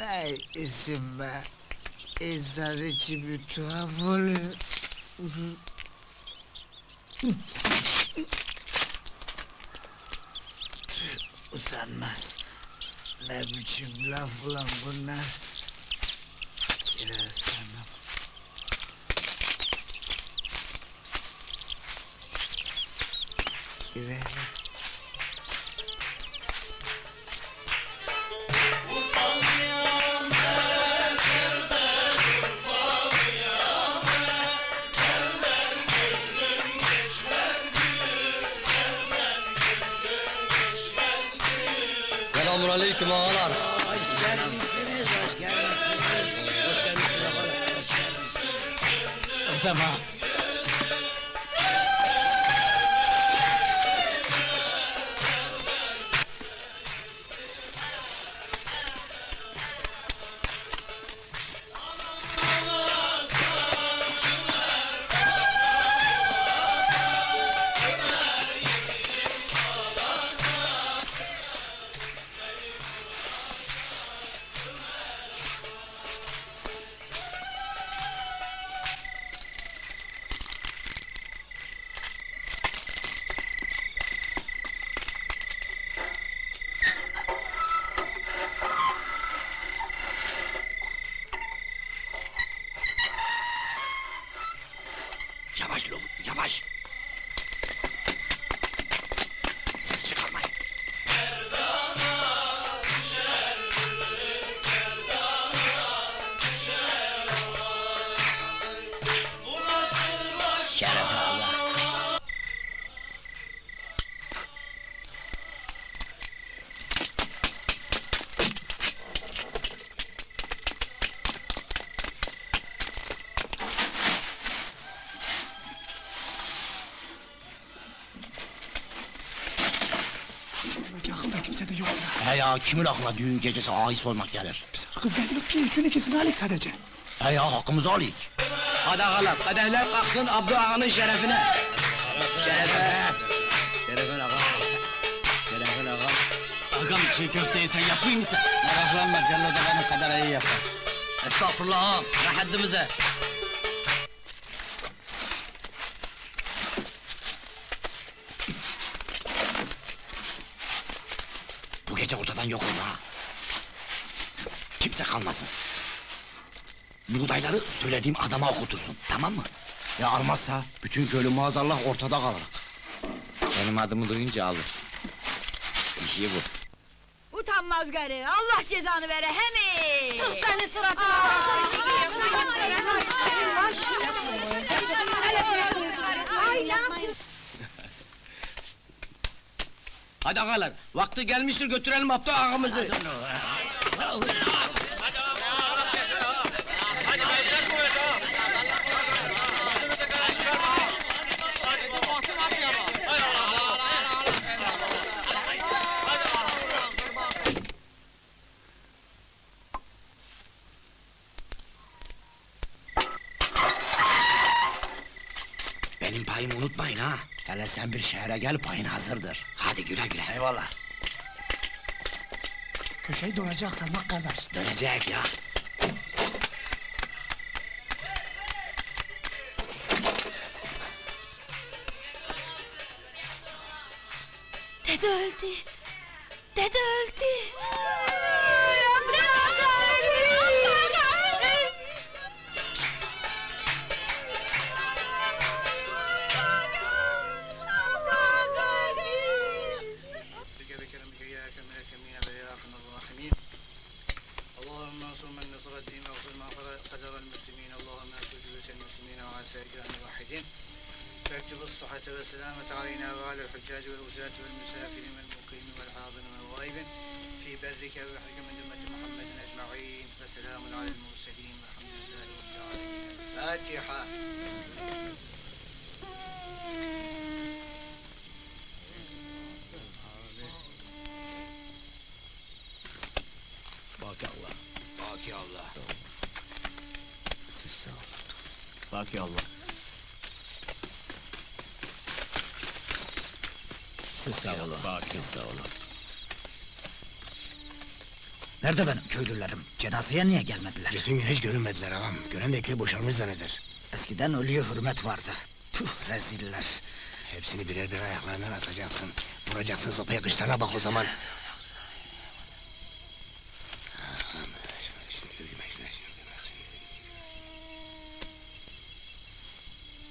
Ne isim be? İnsan içi bir tuhaf oluyor. Utanmaz. Ne biçim laf ulan bunlar? Kiraz hanım. Kiraz. Selamun aleyküm ağalar. Hoş gelmişsiniz, hoş gelmişsiniz. Hoş geldiniz ağalar. Hoş geldiniz. Öpem ha. Yavaş lan, yavaş. Ses çıkarmayın. Şeref Allah. Akılda kimse de yok ya. He ya kimin aklına düğün gecesi ağayı sormak gelir? Biz kız değiliz ki üçün ikisini alik sadece. He ya hakkımızı alayım. Hadi ağalar, kadehler kalksın Abdü ağanın şerefine. Şerefe. Şerefe ağa. Şerefe ağa. Ağam çiğ köfteyi sen yapmayı mısın? Meraklanma Cellat ağanın kadar iyi yapar. Estağfurullah ağam, ne haddimize. Gece ortadan yok olma ha. Kimse kalmasın. Buğdayları söylediğim adama okutursun, tamam mı? Ya almazsa bütün köylü maazallah ortada kalır. Benim adımı duyunca alır. İşi bu. Utanmaz garı, Allah cezanı vere hemi! Tut seni suratına! Hadi ağalar, vakti gelmiştir götürelim Abdü ağamızı. Benim payımı unutmayın ha. Hele sen bir şehre gel payın hazırdır. Hadi güle güle. Eyvallah. Köşeyi dönecek Sarmak kardeş. Dönecek ya. Dede öldü! Dede öldü! فاكتب الصحة والسلامة علينا وعلى الحجاج والوزاة والمسافرين والمقيم والحاضر والغائب في برك وبحرك من أمة محمد أجمعين وسلام على المرسلين والحمد لله رب العالمين Allah. Baki Allah. Baki Allah. Siz sağ olun. Siz sağ olun. Nerede benim köylülerim? Cenazeye niye gelmediler? Bütün gün hiç görünmediler ağam. Gören de köy boşalmış zanneder. Eskiden ölüye hürmet vardı. Tüh reziller. Hepsini birer birer ayaklarından atacaksın. Vuracaksın sopaya kışlarına bak o zaman.